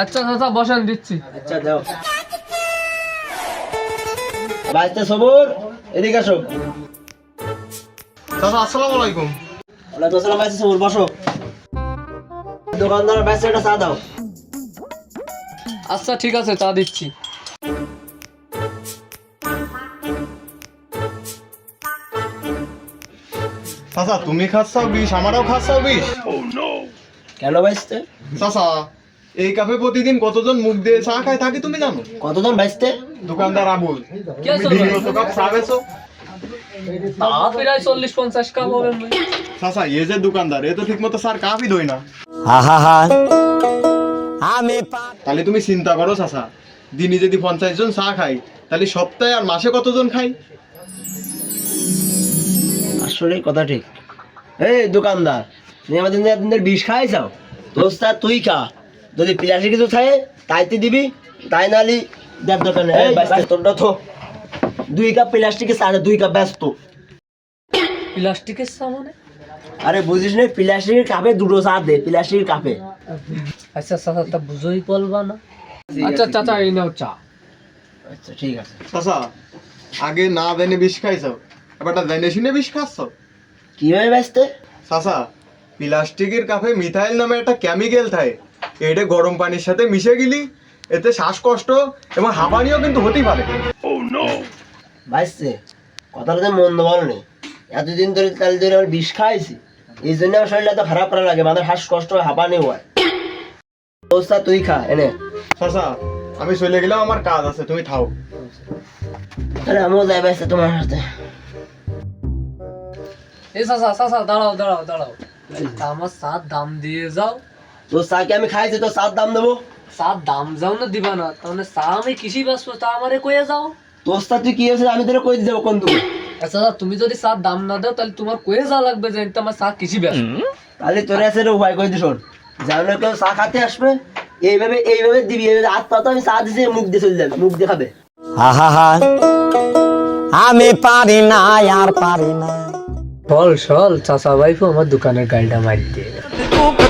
আচ্ছা চাচা বসেন দিচ্ছি। আচ্ছা দাও। বাইতে সবুর এদিকে আসো। চাচা আসসালামু আলাইকুম। ওয়ালাইকুম আসসালাম বাইতে সবুর বসো। দোকানদার বাইতে একটা চা দাও। আচ্ছা ঠিক আছে চা দিচ্ছি। চাচা তুমি বিষ আমারও বিষ। কেন চাচা এই কাপে প্রতিদিন কতজন মুখ দিয়ে চা খায় থাকে তুমি জানো? কতজন বাইতে দোকানদার আবুল কে তুমি কাপ চা বেছো তা প্রায় চল্লিশ পঞ্চাশ কাপ হবে। চাচা এ যে দোকানদার এ তো ঠিক মতো স্যার কাপই দই না। তাহলে তুমি চিন্তা করো চাচা। দিনে যদি পঞ্চাশ জন চা খাই তাহলে সপ্তাহে আর মাসে কতজন খাই? আসলে কথা ঠিক। এই দোকানদার তুমি আমাদের দিনে দিনের বিষ খাই যাও দোস্তা তুই খা। যদি পিলাসি কিছু থাকে তাইতে দিবি তাই নালি দেড় দোকানে তোরটা থো। দুই কাপ প্লাস্টিকের সাড়ে দুই কাপ ব্যস্ত। প্লাস্টিকের সামানে আরে বুঝিস না প্লাস্টিকের কাপে দুটো চা দে প্লাস্টিকের কাপে। আচ্ছা চাচা তা বুঝোই বলবা না। আচ্ছা চাচা এই নাও চা। আচ্ছা ঠিক আছে। চাচা আগে না বেনে বিষ খাইছো এবারটা দেনে শুনে বিষ খাচ্ছ? কীভাবে ব্যস্তে চাচা প্লাস্টিকের কাপে মিথাইল নামে একটা কেমিক্যাল থাকে। এটা গরম পানির সাথে মিশে গেলি এতে শ্বাসকষ্ট এবং হাঁপানিও কিন্তু হতেই পারে। বাইসছে কথাটা তো মন্দ বল নেই এতদিন ধরে তাহলে ধরে আমার বিষ খাইছি। এই জন্য আমার শরীরটা তো খারাপ করা লাগে মাথার শ্বাস কষ্ট হয়। হাঁপানি হয় দোস্তা তুই খা এনে। চাচা আমি চলে গেলাম আমার কাজ আছে তুমি থাও। আরে আমিও যাই বাইসতে তোমার সাথে। চাচা দাঁড়াও দাঁড়াও দাঁড়াও। আমার চার দাম দিয়ে যাও। তো আমি খাইছি? তো চার দাম দেবো চার দাম যাও না দিবা না? তাহলে চা আমি কৃষি বাঁচবো তা আমারে কয়ে যাও। দোস্তা তুই কি হয়েছে আমি তোরা কই দেবো কোন তুমি আচ্ছা দাদা, তুমি যদি চার দাম না দাও তাহলে তোমার কয়ে যাওয়া লাগবে যে আমার চা কৃষি বেচবো তাহলে তোর আছে রে উপায় কই দিস যেমন কেউ চা খাতে আসবে? এইভাবে এইভাবে দিবি এইভাবে। হাত পাতো আমি চা দিছি মুখ দিয়ে চলে যাবে মুখ দিয়ে খাবে। আমি পারি না আর পারি না। চল চল চাচা ভাইফু আমার দোকানের গাড়িটা মার দিয়ে